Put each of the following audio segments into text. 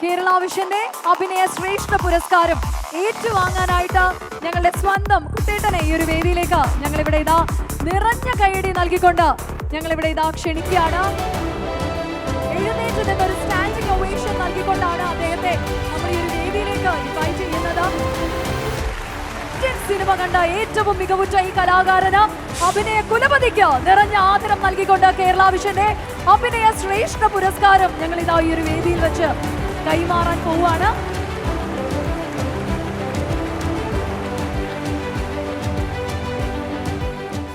കേരള വിഷന്റെ അഭിനയ ശ്രേഷ്ഠ പുരസ്കാരം ഏറ്റുവാങ്ങാനായിട്ട് ഞങ്ങളുടെ സ്വന്തം കുട്ടേട്ടനെ ഈ ഒരു വേദിയിലേക്ക് ഞങ്ങൾ ഇവിടെ ഇതാ നിറഞ്ഞ കൈയടി നൽകിക്കൊണ്ട് ഞങ്ങൾ ഇവിടെ ഇതാ ക്ഷണിക്കുകയാണ്. എഴുന്നേറ്റ് നിന്ന് ഒരു സ്റ്റാൻഡിംഗ് ഒവേഷൻ നൽകിക്കൊണ്ടാണ് അദ്ദേഹത്തെ നമ്മൾ ഈ ഒരു വേദിയിലേക്ക് ഇൻവൈറ്റ് ചെയ്യുന്നത്. സിനിമ കണ്ട ഏറ്റവും മികവുറ്റ ഈ കലാകാരന് അഭിനയ കുലപതിക്ക് നിറഞ്ഞ ആദരം നൽകിക്കൊണ്ട് കേരള വിഷന്റെ അഭിനയ ശ്രേഷ്ഠ പുരസ്കാരം ഞങ്ങൾ ഇതാ ഈ ഒരു വേദിയിൽ വെച്ച് കൈമാറാൻ പോവുകയാണ്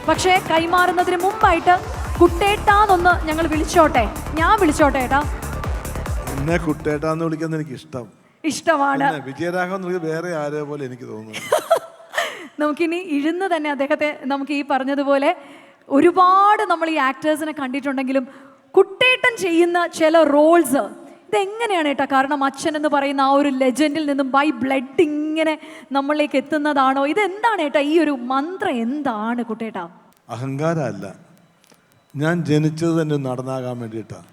പക്ഷേ കൈമാറുന്നതിന് മുമ്പായിട്ട് കുട്ടേട്ടാന്നൊന്ന് ഞങ്ങൾ വിളിച്ചോട്ടെ. ഞാൻ വിളിച്ചോട്ടെ ഏട്ടാ. എന്നെ കുട്ടേട്ടാന്ന് വിളിക്കാൻ എനിക്ക് ഇഷ്ടം ഇഷ്ടമാണ് വിജയരാഘവൻ വേറെ ആരോ പോലെ എനിക്ക് തോന്നുന്നു. നമുക്കിനി ഇരുന്ന് തന്നെ അദ്ദേഹത്തെ നമുക്ക് ഈ പറഞ്ഞതുപോലെ ഒരുപാട് നമ്മൾ ഈ ആക്ടേഴ്സിനെ കണ്ടിട്ടുണ്ടെങ്കിലും കുട്ടേട്ടൻ ചെയ്യുന്ന ചില റോൾസ് ഇതെങ്ങനെയാണ് കേട്ടോ കാരണം അച്ഛൻ എന്ന് പറയുന്ന ആ ഒരു ലെജൻഡിൽ നിന്നും ബൈ ബ്ലഡ് ഇങ്ങനെ നമ്മളിലേക്ക് എത്തുന്നതാണോ? ഇതെന്താണ് ഏട്ടാ ഈ ഒരു മന്ത്രം? എന്താണ് കുട്ടേട്ടാ? അഹങ്കാരമല്ല. ഞാൻ ജനിച്ചത് തന്നെ നടന്നാകാൻ വേണ്ടിയിട്ടാണ്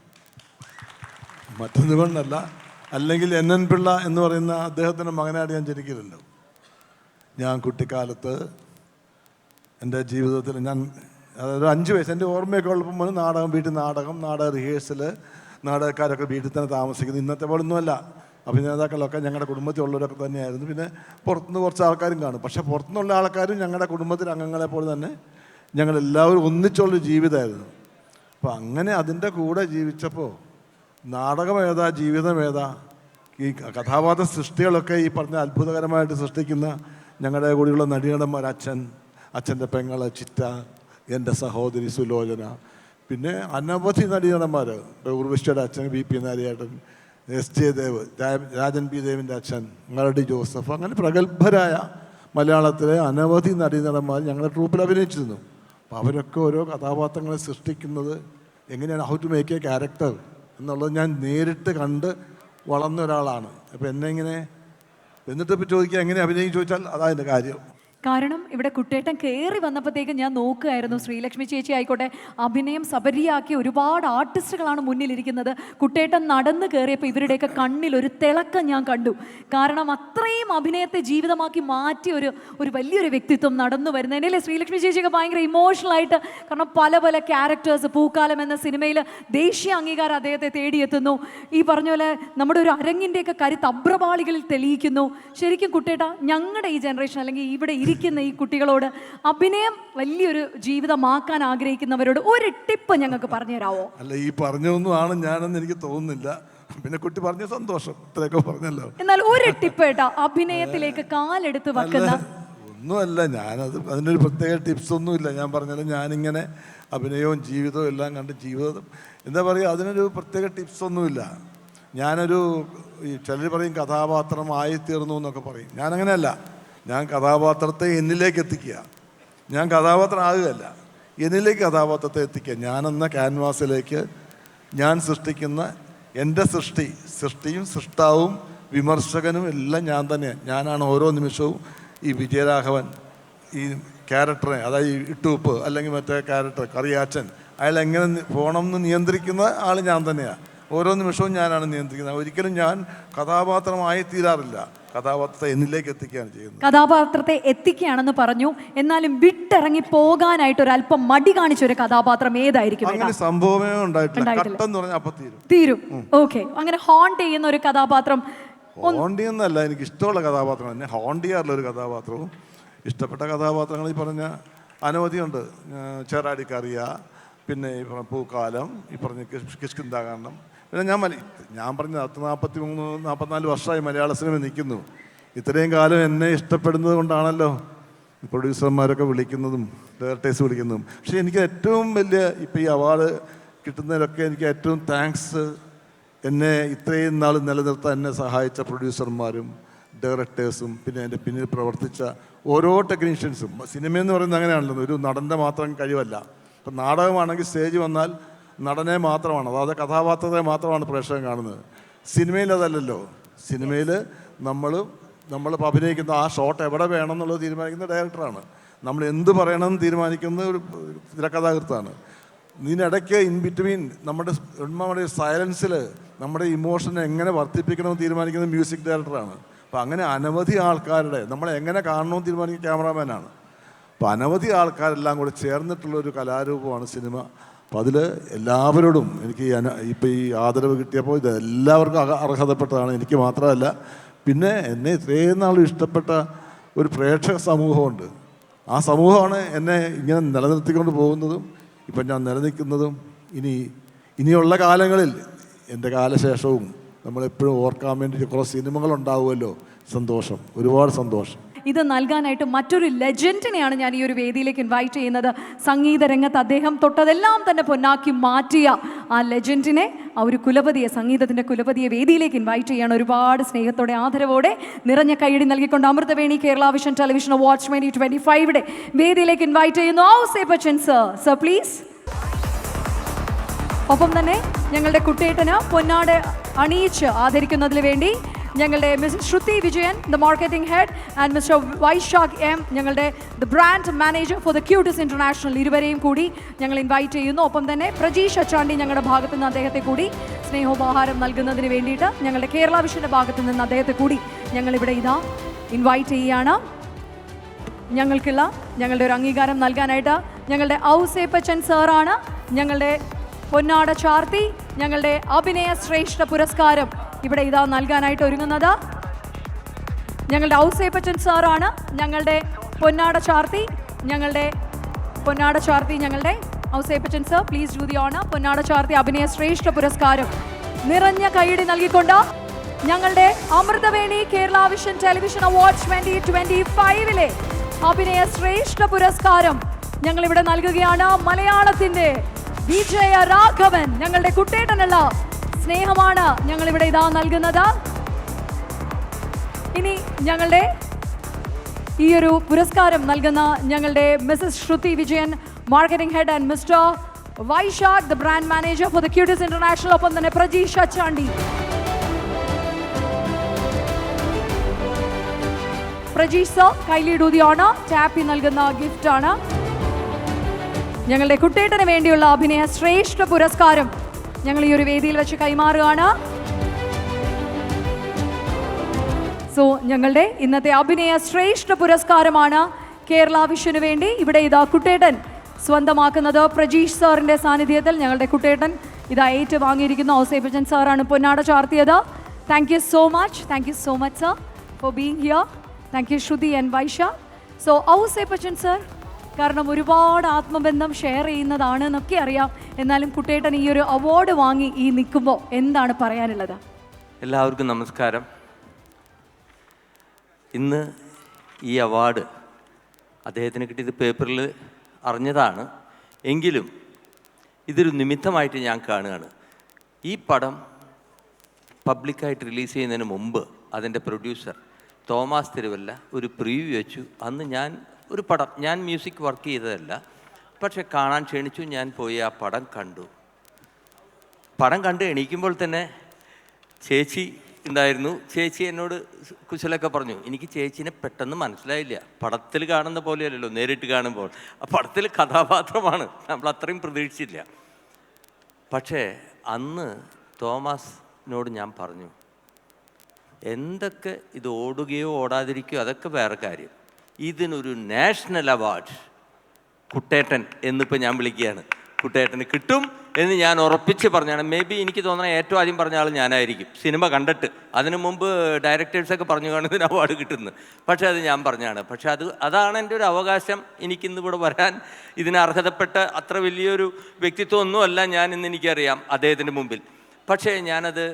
മറ്റൊന്നും കൊണ്ടല്ല. അല്ലെങ്കിൽ എൻ എൻ പിള്ള എന്ന് പറയുന്ന അദ്ദേഹത്തിന്റെ മകനായിട്ട് ഞാൻ ജനിക്കില്ലല്ലോ ഞാൻ കുട്ടിക്കാലത്ത് എന്റെ ജീവിതത്തിൽ ഞാൻ അതായത് അഞ്ച് വയസ്സ് എന്റെ ഓർമ്മയൊക്കെ ഉള്ളപ്പോൾ മുതൽ നാടകം വീട്ടിൽ നാടകം നാടക റിഹേഴ്സൽ നാടകക്കാരൊക്കെ വീട്ടിൽ തന്നെ താമസിക്കുന്നത് ഇന്നത്തെ പോലെ ഒന്നുമല്ല. അഭിനേതാക്കളൊക്കെ ഞങ്ങളുടെ കുടുംബത്തിലുള്ളവരൊക്കെ തന്നെയായിരുന്നു. പിന്നെ പുറത്തുനിന്ന് കുറച്ച് ആൾക്കാരും കാണും. പക്ഷേ പുറത്തുനിന്നുള്ള ആൾക്കാരും ഞങ്ങളുടെ കുടുംബത്തിലെ അംഗങ്ങളെ പോലെ തന്നെ ഞങ്ങളെല്ലാവരും ഒന്നിച്ചുള്ളൊരു ജീവിതമായിരുന്നു. അപ്പോൾ അങ്ങനെ അതിന്റെ കൂടെ ജീവിച്ചപ്പോൾ നാടകം ഏതാ ജീവിതം ഏതാ ഈ കഥാപാത്ര സൃഷ്ടികളൊക്കെ ഈ പറഞ്ഞ അത്ഭുതകരമായിട്ട് സൃഷ്ടിക്കുന്ന ഞങ്ങളുടെ കൂടെയുള്ള നടീനടന്മാർ അച്ഛൻ അച്ഛന്റെ പെങ്ങൾ ചിറ്റ എന്റെ സഹോദരി സുലോചന പിന്നെ അനവധി നടീനടന്മാർ ഉർവിഷ്ടയുടെ അച്ഛൻ V P നാരിയേട്ടൻ S J Dev Rajan P ദേവിന്റെ അച്ഛൻ മരടി ജോസഫ് അങ്ങനെ പ്രഗത്ഭരായ മലയാളത്തിലെ അനവധി നടീനടന്മാർ ഞങ്ങളുടെ ട്രൂപ്പിൽ അഭിനയിച്ചിരുന്നു. അപ്പോൾ അവരൊക്കെ ഓരോ കഥാപാത്രങ്ങളെ സൃഷ്ടിക്കുന്നത് എങ്ങനെയാണ് how to make a character എന്നുള്ളത് ഞാൻ നേരിട്ട് കണ്ട് വളർന്ന ഒരാളാണ്. അപ്പോൾ എന്നെ ഇങ്ങനെ എന്നിട്ട് ഇപ്പോൾ ചോദിക്കുക എങ്ങനെ അഭിനയിച്ചു ചോദിച്ചാൽ അതാ എന്റെ കാര്യം. കാരണം ഇവിടെ കുട്ടേട്ടൻ കയറി വന്നപ്പോഴത്തേക്ക് ഞാൻ നോക്കുകയായിരുന്നു. ശ്രീലക്ഷ്മി ചേച്ചി ആയിക്കോട്ടെ അഭിനയം സബരിയാക്കിയ ഒരുപാട് ആർട്ടിസ്റ്റുകളാണ് മുന്നിലിരിക്കുന്നത്. കുട്ടേട്ടൻ നടന്നു കയറിയപ്പോൾ ഇവരുടെയൊക്കെ കണ്ണിൽ ഒരു തിളക്കം ഞാൻ കണ്ടു. കാരണം അത്രയും അഭിനയത്തെ ജീവിതമാക്കി മാറ്റിയ ഒരു ഒരു വലിയൊരു വ്യക്തിത്വം നടന്നു വരുന്നതിനല്ലേ ശ്രീലക്ഷ്മി ചേച്ചിയൊക്കെ ഭയങ്കര ഇമോഷണൽ ആയിട്ട് കാരണം പല പല ക്യാരക്ടേഴ്സ് പൂക്കാലം എന്ന സിനിമയിൽ ദേശീയ അംഗീകാരം അദ്ദേഹത്തെ തേടിയെത്തുന്നു. ഈ പറഞ്ഞ പോലെ നമ്മുടെ ഒരു അരങ്ങിന്റെയൊക്കെ കരുത്ത് അബ്രപാളികളിൽ തെളിയിക്കുന്നു. ശരിക്കും കുട്ടേട്ട ഞങ്ങളുടെ ഈ ജനറേഷൻ അല്ലെങ്കിൽ ഇവിടെ ഇരിക്കുന്ന ഈ കുട്ടികളോട് അഭിനയം വലിയൊരു ജീവിതമാക്കാൻ ആഗ്രഹിക്കുന്നവരോട് ഒരു ടിപ്പ് ഞങ്ങൾക്ക് പറഞ്ഞു തരാമോ അല്ല ഈ പറഞ്ഞൊന്നും ആണ് ഞാനെന്ന് എനിക്ക് തോന്നുന്നില്ല. പിന്നെ കുട്ടി പറഞ്ഞ സന്തോഷം. ഇത്രയൊക്കെ പറഞ്ഞല്ലോ. എന്നാൽ ഒരു ടിപ്പ് കേട്ടോ. അഭിനയത്തിലേക്ക് കാലെടുത്ത് വെക്കുന്ന ഒന്നുമല്ല. ഞാനത് അതിനൊരു പ്രത്യേക ടിപ്സ് ഒന്നുമില്ല ഞാൻ പറഞ്ഞാലും ഞാനിങ്ങനെ അഭിനയവും ജീവിതവും എല്ലാം കണ്ട് ജീവിതം എന്താ പറയുക അതിനൊരു പ്രത്യേക ടിപ്സ് ഒന്നുമില്ല ഞാനൊരു ഈ ചിലർ പറയും കഥാപാത്രമായി തീർന്നു എന്നൊക്കെ പറയും. ഞാനങ്ങനെയല്ല. ഞാൻ കഥാപാത്രത്തെ എന്നിലേക്ക് എത്തിക്കുക. ഞാൻ കഥാപാത്രം ആകുകയല്ല എന്നിലേക്ക് കഥാപാത്രത്തെ എത്തിക്കുക. ഞാനെന്ന ക്യാൻവാസിലേക്ക് ഞാൻ സൃഷ്ടിക്കുന്ന എന്റെ സൃഷ്ടി സൃഷ്ടിയും സൃഷ്ടാവും വിമർശകനും എല്ലാം ഞാൻ തന്നെയാണ് ഞാനാണ് ഓരോ നിമിഷവും ഈ വിജയരാഘവൻ ഈ ക്യാരക്ടറെ അതായത് ഇട്ടൂപ്പ് അല്ലെങ്കിൽ മറ്റേ ക്യാരക്ടർ കറിയാച്ചൻ അയാൾ എങ്ങനെ പോകണം എന്ന് നിയന്ത്രിക്കുന്ന ആൾ ഞാൻ തന്നെയാണ് ഓരോ നിമിഷവും ഞാനാണ് നിയന്ത്രിക്കുന്നത്. ഒരിക്കലും ഞാൻ കഥാപാത്രമായി തീരാറില്ല കഥാപാത്രത്തെ എന്നിലേക്ക് എത്തിക്കുകയാണ് ചെയ്യുന്നത്. കഥാപാത്രത്തെ എത്തിക്കുകയാണെന്ന് പറഞ്ഞു. എന്നാലും വിട്ടിറങ്ങി പോകാനായിട്ട് ഒരു അല്പം മടി കാണിച്ച ഒരു കഥാപാത്രം ഏതായിരിക്കും? അങ്ങനെ സംഭവമേ ഉണ്ടായിട്ടില്ല. ഉണ്ടായിട്ടില്ല. കട്ടെന്ന് പറഞ്ഞാൽ അപ്പം തീരും. തീരും. ഓക്കെ. അങ്ങനെ ഹോണ്ട് ചെയ്യുന്ന ഒരു കഥാപാത്രം ഹോണ്ടി എന്നല്ല എനിക്ക് ഇഷ്ടമുള്ള കഥാപാത്രം തന്നെ ഹോണ്ട് ചെയ്യാറുള്ള ഒരു കഥാപാത്രവും. ഇഷ്ടപ്പെട്ട കഥാപാത്രങ്ങൾ ഈ പറഞ്ഞ അനവധിയുണ്ട് ചേറാടിക്കറിയ പിന്നെ ഈ പറഞ്ഞ പൂക്കാലം ഈ പറഞ്ഞ കിഷ്- കിഷ്കിന്താകാന്ഡം പിന്നെ ഞാൻ മല ഞാൻ പറഞ്ഞ പത്ത് നാൽപ്പത്തി മൂന്ന് നാൽപ്പത്തിനാല് വർഷമായി മലയാള സിനിമ നിൽക്കുന്നു. ഇത്രയും കാലം എന്നെ ഇഷ്ടപ്പെടുന്നത് കൊണ്ടാണല്ലോ പ്രൊഡ്യൂസർമാരൊക്കെ വിളിക്കുന്നതും ഡയറക്ടേഴ്സ് വിളിക്കുന്നതും. പക്ഷേ എനിക്ക് ഏറ്റവും വലിയ ഇപ്പോൾ ഈ അവാർഡ് കിട്ടുന്നതിലൊക്കെ എനിക്ക് ഏറ്റവും താങ്ക്സ് എന്നെ ഇത്രയും നാൾ നിലനിർത്താൻ എന്നെ സഹായിച്ച പ്രൊഡ്യൂസർമാരും ഡയറക്ടേഴ്സും പിന്നെ എന്റെ പിന്നിൽ പ്രവർത്തിച്ച ഓരോ ടെക്നീഷ്യൻസും. സിനിമയെന്ന് പറയുന്നത് അങ്ങനെയാണല്ലോ ഒരു നടന്റെ മാത്രം കഴിവല്ല. ഇപ്പം നാടകമാണെങ്കിൽ സ്റ്റേജ് വന്നാൽ നടനെ മാത്രമാണ് അതായത് കഥാപാത്രത്തെ മാത്രമാണ് പ്രേക്ഷകൻ കാണുന്നത്. സിനിമയിൽ അതല്ലല്ലോ. സിനിമയിൽ നമ്മൾ നമ്മൾ അഭിനയിക്കുന്ന ആ ഷോട്ട് എവിടെ വേണം എന്നുള്ളത് തീരുമാനിക്കുന്ന ഡയറക്ടറാണ്. നമ്മൾ എന്ത് പറയണമെന്ന് തീരുമാനിക്കുന്ന ഒരു തിരക്കഥാകൃത്താണ്. ഇതിനിടയ്ക്ക് ഇൻ ബിറ്റ്വീൻ നമ്മുടെ നമ്മുടെ സൈലൻസിൽ നമ്മുടെ ഇമോഷനെ എങ്ങനെ വർദ്ധിപ്പിക്കണമെന്ന് തീരുമാനിക്കുന്ന മ്യൂസിക് ഡയറക്ടറാണ് അപ്പോൾ അങ്ങനെ അനവധി ആൾക്കാരുടെ നമ്മളെ എങ്ങനെ കാണണമെന്ന് തീരുമാനിക്കുന്ന ക്യാമറാമാനാണ് അപ്പോൾ അനവധി ആൾക്കാരെല്ലാം കൂടെ ചേർന്നിട്ടുള്ള ഒരു കലാരൂപമാണ് സിനിമ. അപ്പോൾ അതിൽ എല്ലാവരോടും എനിക്ക് ഇപ്പോൾ ഈ ആദരവ് കിട്ടിയപ്പോൾ ഇത് എല്ലാവർക്കും അർഹതപ്പെട്ടതാണ്. എനിക്ക് മാത്രമല്ല പിന്നെ എന്നെ ഇത്രയും നാളും ഇഷ്ടപ്പെട്ട ഒരു പ്രേക്ഷക സമൂഹമുണ്ട്. ആ സമൂഹമാണ് എന്നെ ഇങ്ങനെ നിലനിർത്തിക്കൊണ്ട് പോകുന്നതും ഇപ്പം ഞാൻ നിലനിൽക്കുന്നതും ഇനി ഇനിയുള്ള കാലങ്ങളിൽ എന്റെ കാലശേഷവും നമ്മളെപ്പോഴും ഓർക്കാൻ വേണ്ടി കുറേ സിനിമകളുണ്ടാവുമല്ലോ. സന്തോഷം ഒരുപാട് സന്തോഷം. ഇത് നൽകാനായിട്ട് മറ്റൊരു ലെജൻഡിനെയാണ് ഞാൻ ഈ ഒരു വേദിയിലേക്ക് ഇൻവൈറ്റ് ചെയ്യുന്നത്. സംഗീത രംഗത്ത് അദ്ദേഹം തൊട്ടതെല്ലാം തന്നെ പൊന്നാക്കി മാറ്റിയ ആ ലെജൻഡിനെ ആ ഒരു കുലപതിയെ സംഗീതത്തിന്റെ കുലപതിയെ വേദിയിലേക്ക് ഇൻവൈറ്റ് ചെയ്യാണ്. ഒരുപാട് സ്നേഹത്തോടെ ആദരവോടെ നിറഞ്ഞ കൈയടി നൽകിക്കൊണ്ട് Amruthaveni Kerala vision television awards twenty twenty ഫൈവിടെ വേദിയിലേക്ക് ഇൻവൈറ്റ് ചെയ്യുന്നു. Ouseppachan sir sir please ഒപ്പം തന്നെ ഞങ്ങളുടെ കുട്ടിയേട്ടന് പൊന്നാട് അണിയിച്ച് ആദരിക്കുന്നതിന് വേണ്ടി ഞങ്ങളുടെ miss Shruti Vijayan the marketing head and mister Vaishakh M ഞങ്ങളുടെ the brand manager for the Cutis international ഇരുവരെയും കൂടി ഞങ്ങൾ ഇൻവൈറ്റ് ചെയ്യുന്നു. ഒപ്പം തന്നെ പ്രജീഷ് അച്ചാണ്ടി ഞങ്ങളുടെ ഭാഗത്തു നിന്ന് അദ്ദേഹത്തെ കൂടി സ്നേഹോപഹാരം നൽകുന്നതിന് വേണ്ടിയിട്ട് ഞങ്ങളുടെ കേരള വിഷന്റെ ഭാഗത്തു നിന്ന് അദ്ദേഹത്തെ കൂടി ഞങ്ങളിവിടെ ഇതാ ഇൻവൈറ്റ് ചെയ്യുകയാണ്. ഞങ്ങൾക്കുള്ള ഞങ്ങളുടെ ഒരു അംഗീകാരം നൽകാനായിട്ട് ഞങ്ങളുടെ ഔസേപ്പച്ചൻ സാറാണ് ഞങ്ങളുടെ പൊന്നാട ചാർത്തി ഞങ്ങളുടെ അഭിനയ ശ്രേഷ്ഠ പുരസ്കാരം ഇവിടെ ഇതാ നൽകാനായിട്ട് ഒരുങ്ങുന്നത്. ഞങ്ങളുടെ ഔസേപ്പച്ചൻ സാറാണ്. ഞങ്ങളുടെ പൊന്നാട ചാർത്തി. ഞങ്ങളുടെ പൊന്നാട ചാർത്തി ഞങ്ങളുടെ Ouseppachan sir. Please do the honour പൊന്നാട ചാർത്തി അഭിനയ ശ്രേഷ്ഠ പുരസ്കാരം നിറഞ്ഞ കൈയടി നൽകിക്കൊണ്ട് ഞങ്ങളുടെ Amruthaveni Kerala vision television award twenty twenty ഫൈവിലെ അഭിനയ ശ്രേഷ്ഠ പുരസ്കാരം ഞങ്ങൾ ഇവിടെ നൽകുകയാണ്. മലയാളത്തിന്റെ വിജയ രാഘവൻ ഞങ്ങളുടെ കുട്ടേട്ടനുള്ള സ്നേഹമാണ് ഞങ്ങൾ ഇവിടെ ഇതാ നൽകുന്നത്. ഇനി ഞങ്ങളുടെ ഈ ഒരു പുരസ്കാരം നൽകുന്ന ഞങ്ങളുടെ Mrs Shruti Vijayan marketing head and mister Vaishakh the brand manager for the Cutis international ഒപ്പം തന്നെ പ്രജീഷ് അച്ചാണ്ടി. പ്രജീഷ് സർ കൈലിടൂതിയാണ് ടാപ്പി നൽകുന്ന ഗിഫ്റ്റ് ആണ് ഞങ്ങളുടെ കുട്ടേട്ടന് വേണ്ടിയുള്ള അഭിനയ ശ്രേഷ്ഠ പുരസ്കാരം ഞങ്ങൾ ഈ ഒരു വേദിയിൽ വെച്ച് കൈമാറുകയാണ്. സോ ഞങ്ങളുടെ ഇന്നത്തെ അഭിനയ ശ്രേഷ്ഠ പുരസ്കാരമാണ് കേരള വിഷനു വേണ്ടി. ഇവിടെ ഇതാ കുട്ടേട്ടൻ സ്വന്തമാക്കുന്നത് പ്രജീഷ് സാറിന്റെ സാന്നിധ്യത്തിൽ ഞങ്ങളുടെ കുട്ടേട്ടൻ ഇതാ ഏറ്റ് വാങ്ങിയിരിക്കുന്ന ഔസേപ്പച്ചൻ സാറാണ് പൊന്നാട ചാർത്തിയത്. Thank you so much thank you so much sir for being here thank you Shruti and Vaisha so Ouseppachan sir കാരണം ഒരുപാട് ആത്മബന്ധം ഷെയർ ചെയ്യുന്നതാണ് എന്നൊക്കെ അറിയാം. എന്നാലും കുട്ടേട്ടൻ ഈ ഒരു അവാർഡ് വാങ്ങി ഈ നിൽക്കുമ്പോൾ എന്താണ് പറയാനുള്ളത്? എല്ലാവർക്കും നമസ്കാരം. ഇന്ന് ഈ അവാർഡ് അദ്ദേഹത്തിന് കിട്ടിയത് പേപ്പറിൽ അറിഞ്ഞതാണ്. എങ്കിലും ഇതൊരു നിമിത്തമായിട്ട് ഞാൻ കാണുകയാണ്. ഈ പടം പബ്ലിക്കായിട്ട് റിലീസ് ചെയ്യുന്നതിന് മുമ്പ് അതിന്റെ പ്രൊഡ്യൂസർ തോമസ് തിരുവല്ല ഒരു പ്രീവ്യൂ വെച്ചു. അന്ന് ഞാൻ ഒരു പടം. ഞാൻ മ്യൂസിക് വർക്ക് ചെയ്തതല്ല. പക്ഷെ കാണാൻ ക്ഷണിച്ചു ഞാൻ പോയി ആ പടം കണ്ടു. പടം കണ്ട് എണീക്കുമ്പോൾ തന്നെ ചേച്ചി ഉണ്ടായിരുന്നു ചേച്ചി എന്നോട് കുശലൊക്കെ പറഞ്ഞു. എനിക്ക് ചേച്ചീനെ പെട്ടെന്ന് മനസ്സിലായില്ല. പടത്തിൽ കാണുന്ന പോലെയല്ലല്ലോ നേരിട്ട് കാണുമ്പോൾ. ആ പടത്തിൽ കഥാപാത്രമാണ്. നമ്മൾ അത്രയും പ്രതീക്ഷിച്ചില്ല. പക്ഷേ അന്ന് തോമസിനോട് ഞാൻ പറഞ്ഞു എന്തൊക്കെ ഇത് ഓടുകയോ ഓടാതിരിക്കുകയോ അതൊക്കെ വേറെ കാര്യം. ഇതിനൊരു നാഷണൽ അവാർഡ്. കുട്ടേട്ടൻ എന്നിപ്പോൾ ഞാൻ വിളിക്കുകയാണ്. കുട്ടേട്ടന് കിട്ടും എന്ന് ഞാൻ ഉറപ്പിച്ച് പറഞ്ഞാണ്. മേ ബി എനിക്ക് തോന്നണ ഏറ്റവും ആദ്യം പറഞ്ഞ ആൾ ഞാനായിരിക്കും. സിനിമ കണ്ടിട്ട്. അതിനു മുമ്പ് ഡയറക്ടേഴ്സൊക്കെ പറഞ്ഞു കാണുന്നതിന് അവാർഡ് കിട്ടുന്നത് പക്ഷേ അത് ഞാൻ പറഞ്ഞാണ്. പക്ഷേ അത് അതാണ് എന്റെ ഒരു അവകാശം. എനിക്കിന്ന് ഇവിടെ വരാൻ ഇതിന് അർഹതപ്പെട്ട അത്ര വലിയൊരു വ്യക്തിത്വം ഒന്നുമല്ല ഞാൻ ഇന്ന് എനിക്കറിയാം അദ്ദേഹത്തിന്റെ മുമ്പിൽ. പക്ഷേ ഞാനത്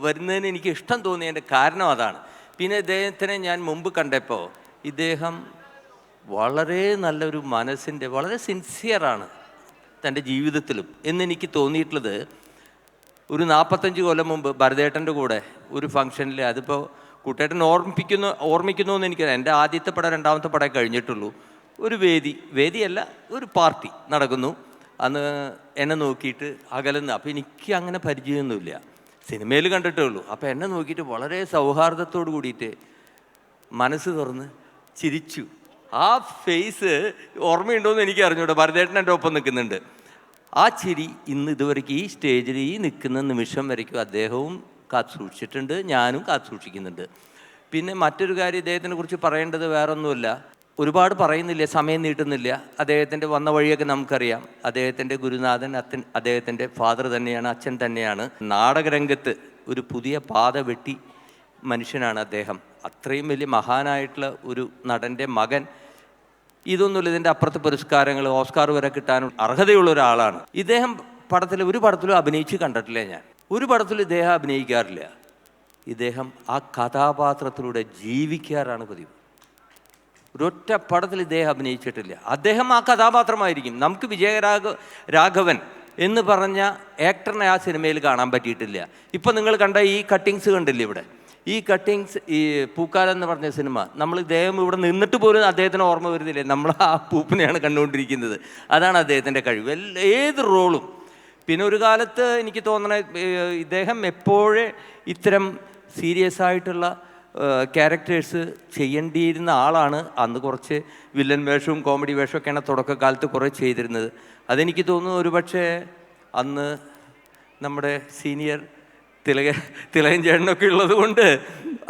വരുന്നതിന് എനിക്ക് ഇഷ്ടം തോന്നിയതിന്റെ കാരണം അതാണ്. പിന്നെ ഇദ്ദേഹത്തിനെ ഞാൻ മുമ്പ് കണ്ടപ്പോൾ ഇദ്ദേഹം വളരെ നല്ലൊരു മനസ്സിന്റെ വളരെ സിൻസിയറാണ് തന്റെ ജീവിതത്തിലും. എന്നെനിക്ക് തോന്നിയിട്ടുള്ളത് ഒരു നാൽപ്പത്തഞ്ച് കൊല്ലം മുമ്പ് ഭരതേട്ടന്റെ കൂടെ ഒരു ഫംഗ്ഷനിൽ അതിപ്പോൾ കുട്ടേട്ടൻ ഓർമ്മിപ്പിക്കുന്നു ഓർമ്മിക്കുന്നു എന്ന് എനിക്ക് എന്റെ ആദ്യത്തെ പടം രണ്ടാമത്തെ പടം കഴിഞ്ഞിട്ടുള്ളൂ. ഒരു വേദി വേദിയല്ല ഒരു പാർട്ടി നടക്കുന്നു. അന്ന് എന്നെ നോക്കിയിട്ട് അകലുന്നു. അപ്പോൾ എനിക്ക് അങ്ങനെ പരിചയമൊന്നുമില്ല. സിനിമയിൽ കണ്ടിട്ടേ ഉള്ളൂ. അപ്പോൾ എന്നെ നോക്കിയിട്ട് വളരെ സൗഹാർദ്ദത്തോട് കൂടിയിട്ട് മനസ്സ് തുറന്ന് ചിരിച്ചു. ആ ഫേസ് ഓർമ്മയുണ്ടോയെന്ന് എനിക്ക് അറിഞ്ഞൂടെ ഭരതേട്ടൻ എന്റെ ഒപ്പം നിൽക്കുന്നുണ്ട്. ആ ചിരി ഇന്ന് ഇതുവരയ്ക്ക് ഈ സ്റ്റേജിൽ ഈ നിൽക്കുന്ന നിമിഷം വരയ്ക്കും അദ്ദേഹവും കാത്തു സൂക്ഷിച്ചിട്ടുണ്ട് ഞാനും കാത്തു സൂക്ഷിക്കുന്നുണ്ട്. പിന്നെ മറ്റൊരു കാര്യം ഇദ്ദേഹത്തിനെ കുറിച്ച് പറയേണ്ടത് വേറൊന്നുമില്ല. ഒരുപാട് പറയുന്നില്ല സമയം നീട്ടുന്നില്ല. അദ്ദേഹത്തിന്റെ വന്ന വഴിയൊക്കെ നമുക്കറിയാം. അദ്ദേഹത്തിന്റെ ഗുരുനാഥൻ അച്ഛൻ അദ്ദേഹത്തിന്റെ ഫാദർ തന്നെയാണ് അച്ഛൻ തന്നെയാണ്. നാടകരംഗത്ത് ഒരു പുതിയ പാത വെട്ടി മനുഷ്യനാണ് അദ്ദേഹം. അത്രയും വലിയ മഹാനായിട്ടുള്ള ഒരു നടന്റെ മകൻ. ഇതൊന്നുമില്ല ഇതിന്റെ അപ്പുറത്തെ പുരസ്കാരങ്ങൾ ഓസ്കാർ വരെ കിട്ടാനും അർഹതയുള്ള ഒരാളാണ്. ഇദ്ദേഹം പടത്തിൽ ഒരു പടത്തിലും അഭിനയിച്ച് കണ്ടിട്ടില്ല ഞാൻ. ഒരു പടത്തിലും ഇദ്ദേഹം അഭിനയിക്കാറില്ല. ഇദ്ദേഹം ആ കഥാപാത്രത്തിലൂടെ ജീവിക്കാറാണ് പതിവ്. ഒരൊറ്റ പടത്തിൽ ഇദ്ദേഹം അഭിനയിച്ചിട്ടില്ല. അദ്ദേഹം ആ കഥാപാത്രമായിരിക്കും. നമുക്ക് വിജയരാഘ രാഘവൻ എന്ന് പറഞ്ഞ ആക്ടറിനെ ആ സിനിമയിൽ കാണാൻ പറ്റിയിട്ടില്ല. ഇപ്പം നിങ്ങൾ കണ്ട ഈ കട്ടിങ്സ് കണ്ടില്ലേ ഇവിടെ? ഈ കട്ടിങ്സ് ഈ പൂക്കാലം എന്ന് പറഞ്ഞ സിനിമ നമ്മൾ ഇദ്ദേഹം ഇവിടെ നിന്നിട്ട് പോലും അദ്ദേഹത്തിന് ഓർമ്മ വരുന്നില്ലേ? നമ്മൾ ആ പൂപ്പിനെയാണ് കണ്ടുകൊണ്ടിരിക്കുന്നത്. അതാണ് അദ്ദേഹത്തിന്റെ കഴിവ്. ഏത് റോളും. പിന്നെ ഒരു കാലത്ത് എനിക്ക് തോന്നണ ഇദ്ദേഹം എപ്പോഴേ ഇത്തരം സീരിയസ് ആയിട്ടുള്ള ക്യാരക്ടേഴ്സ് ചെയ്യേണ്ടിയിരുന്ന ആളാണ്. അന്ന് കുറച്ച് വില്ലൻ വേഷവും കോമഡി വേഷമൊക്കെയാണ് തുടക്കകാലത്ത് കുറേ ചെയ്തിരുന്നത്. അതെനിക്ക് തോന്നുന്നു ഒരുപക്ഷെ അന്ന് നമ്മുടെ സീനിയർ തിലക തിലകൻ ചേട്ടനൊക്കെ ഉള്ളത് കൊണ്ട്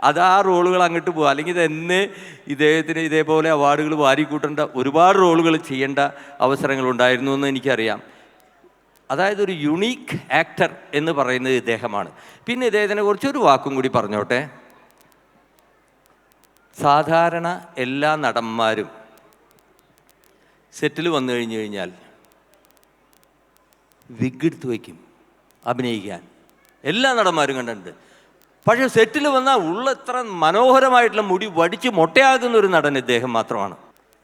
അത് ആ റോളുകൾ അങ്ങോട്ട് പോകും അല്ലെങ്കിൽ തന്നെ ഇദ്ദേഹത്തിന് ഇതേപോലെ അവാർഡുകൾ വാരിക്കൂട്ടേണ്ട ഒരുപാട് റോളുകൾ ചെയ്യേണ്ട അവസരങ്ങൾ ഉണ്ടായിരുന്നു എന്ന് എനിക്കറിയാം. അതായത് ഒരു യുണീക്ക് ആക്ടർ എന്ന് പറയുന്നത് ഇദ്ദേഹമാണ്. പിന്നെ ഇദ്ദേഹത്തിനെ കുറിച്ച് ഒരു വാക്കും കൂടി പറഞ്ഞോട്ടെ. സാധാരണ എല്ലാ നടന്മാരും സെറ്റിൽ വന്നു കഴിഞ്ഞു കഴിഞ്ഞാൽ വിഗ് എടുത്ത് വയ്ക്കും അഭിനയിക്കാൻ. എല്ലാ നടന്മാരും കണ്ടിട്ടുണ്ട്. പക്ഷേ സെറ്റിൽ വന്നാൽ ഉള്ള ഇത്ര മനോഹരമായിട്ടുള്ള മുടി വടിച്ച് മൊട്ടയാകുന്ന ഒരു നടൻ ഇദ്ദേഹം മാത്രമാണ്.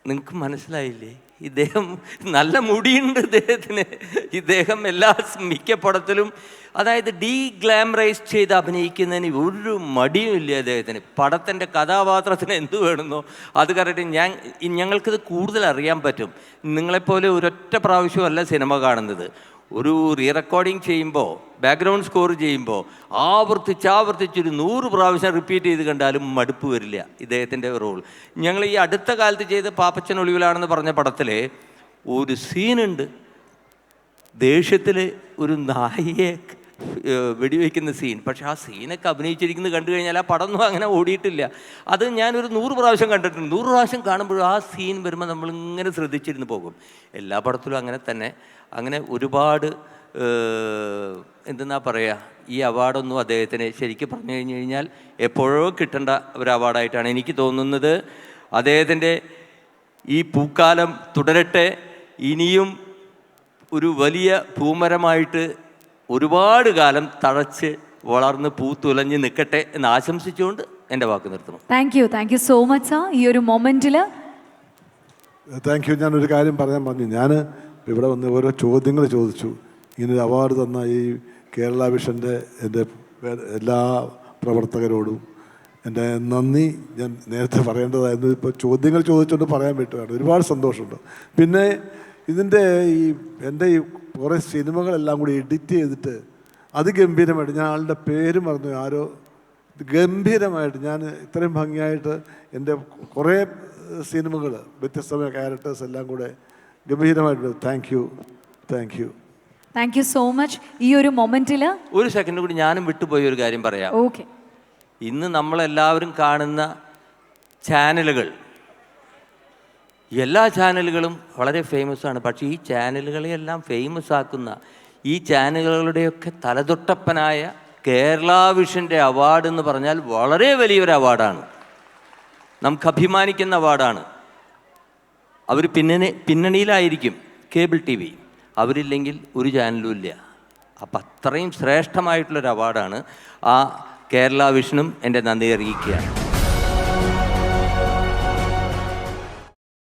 നിങ്ങൾക്ക് മനസ്സിലായില്ലേ? ഇദ്ദേഹം നല്ല മുടിയുണ്ട് ഇദ്ദേഹത്തിന്. ഇദ്ദേഹം എല്ലാ മിക്ക പടത്തിലും അതായത് ഡീ ഗ്ലാമറൈസ് ചെയ്ത് അഭിനയിക്കുന്നതിന് ഒരു മടിയും ഇല്ല അദ്ദേഹത്തിന് പടത്തിന്റെ കഥാപാത്രത്തിന് എന്ത് വേണമെന്നോ അത് കറക്റ്റ് ഞാൻ ഞങ്ങൾക്കിത് കൂടുതൽ അറിയാൻ പറ്റും. നിങ്ങളെപ്പോലെ ഒരൊറ്റ പ്രാവശ്യമല്ല സിനിമ കാണുന്നത്. ഒരു റീ റെക്കോർഡിങ് ചെയ്യുമ്പോൾ ബാക്ക്ഗ്രൗണ്ട് സ്കോർ ചെയ്യുമ്പോൾ ആവർത്തിച്ച് ആവർത്തിച്ച് ഒരു നൂറ് പ്രാവശ്യം റിപ്പീറ്റ് ചെയ്ത് കണ്ടാലും മടുപ്പ് വരില്ല ഇദ്ദേഹത്തിന്റെ റോൾ ഞങ്ങൾ ഈ അടുത്ത കാലത്ത് ചെയ്ത പാപ്പച്ചൻ ഒളിവിലാണെന്ന് പറഞ്ഞ പടത്തിൽ ഒരു സീനുണ്ട് ദേഷ്യത്തിൽ ഒരു നായയെ വെടിവെക്കുന്ന സീൻ പക്ഷെ ആ സീനൊക്കെ അഭിനയിച്ചിരിക്കുന്നത് കണ്ടു കഴിഞ്ഞാൽ ആ പടമൊന്നും അങ്ങനെ ഓടിയിട്ടില്ല. അത് ഞാനൊരു നൂറ് പ്രാവശ്യം കണ്ടിട്ടുണ്ട്. നൂറ് പ്രാവശ്യം കാണുമ്പോഴും ആ സീൻ വരുമ്പോൾ നമ്മൾ ഇങ്ങനെ ശ്രദ്ധിച്ചിരുന്ന് പോകും. എല്ലാ പടത്തിലും അങ്ങനെ തന്നെ. അങ്ങനെ ഒരുപാട് എന്തെന്നാ പറയുക ഈ അവാർഡൊന്നും അദ്ദേഹത്തിന് ശരിക്കും പറഞ്ഞു കഴിഞ്ഞു കഴിഞ്ഞാൽ എപ്പോഴോ കിട്ടേണ്ട ഒരു അവാർഡായിട്ടാണ് എനിക്ക് തോന്നുന്നത്. അദ്ദേഹത്തിന്റെ ഈ പൂക്കാലം തുടരട്ടെ. ഇനിയും ഒരു വലിയ പൂമരമായിട്ട് ഒരുപാട് കാലം തഴച്ച് വളർന്ന് പൂത്തുലഞ്ഞ് നിൽക്കട്ടെ എന്ന് ആശംസിച്ചുകൊണ്ട് എന്റെ വാക്ക് നിർത്തുന്നു. Thank you thank you so much sir ഈ ഒരു മൊമെന്റിൽ താങ്ക് യു ഞാനൊരു കാര്യം പറയാൻ പറഞ്ഞു. ഞാൻ ഇവിടെ വന്ന് ഓരോ ചോദ്യങ്ങൾ ചോദിച്ചു. ഇങ്ങനെ ഒരു അവാർഡ് തന്ന ഈ കേരള വിഷന്റെ എന്റെ എല്ലാ പ്രവർത്തകരോടും എന്റെ നന്ദി ഞാൻ നേരത്തെ പറയേണ്ടതായിരുന്നു. ഇപ്പോൾ ചോദ്യങ്ങൾ ചോദിച്ചുകൊണ്ട് പറയാൻ പറ്റുകയാണ് ഒരുപാട് സന്തോഷമുണ്ട്. പിന്നെ ഇതിന്റെ ഈ എന്റെ ഈ കുറേ സിനിമകളെല്ലാം കൂടി എഡിറ്റ് ചെയ്തിട്ട് അത് അതിഗംഭീരമായിട്ട് ഞാൻ ആളുടെ പേര് മറന്നു. ആരോ ഗംഭീരമായിട്ട് ഞാൻ ഇത്രയും ഭംഗിയായിട്ട് എന്റെ കുറേ സിനിമകൾ വ്യത്യസ്തമായ ക്യാരക്ടേഴ്സ് എല്ലാം കൂടെ ഗംഭീരമായിട്ട് thank you thank you thank you so much ഈ ഒരു മൊമെന്റിൽ ഒരു സെക്കൻഡ് കൂടി ഞാനും വിട്ടുപോയ ഒരു കാര്യം പറയാം. ഓക്കെ ഇന്ന് നമ്മളെല്ലാവരും കാണുന്ന ചാനലുകൾ എല്ലാ ചാനലുകളും വളരെ ഫേമസ് ആണ്. പക്ഷേ ഈ ചാനലുകളെയെല്ലാം ഫേമസ് ആക്കുന്ന ഈ ചാനലുകളുടെയൊക്കെ തലതൊട്ടപ്പനായ കേരള വിഷന്റെ അവാർഡ് എന്ന് പറഞ്ഞാൽ വളരെ വലിയൊരു അവാർഡാണ് നമുക്ക് അഭിമാനിക്കുന്ന അവാർഡാണ് അവർ പിന്നണി പിന്നണിയിലായിരിക്കും കേബിൾ ടി വി. അവരില്ലെങ്കിൽ ഒരു ചാനലും ഇല്ല. അപ്പം അത്രയും ശ്രേഷ്ഠമായിട്ടുള്ളൊരു അവാർഡാണ് ആ കേരള വിഷനും എന്റെ നന്ദി അറിയിക്കുകയാണ്.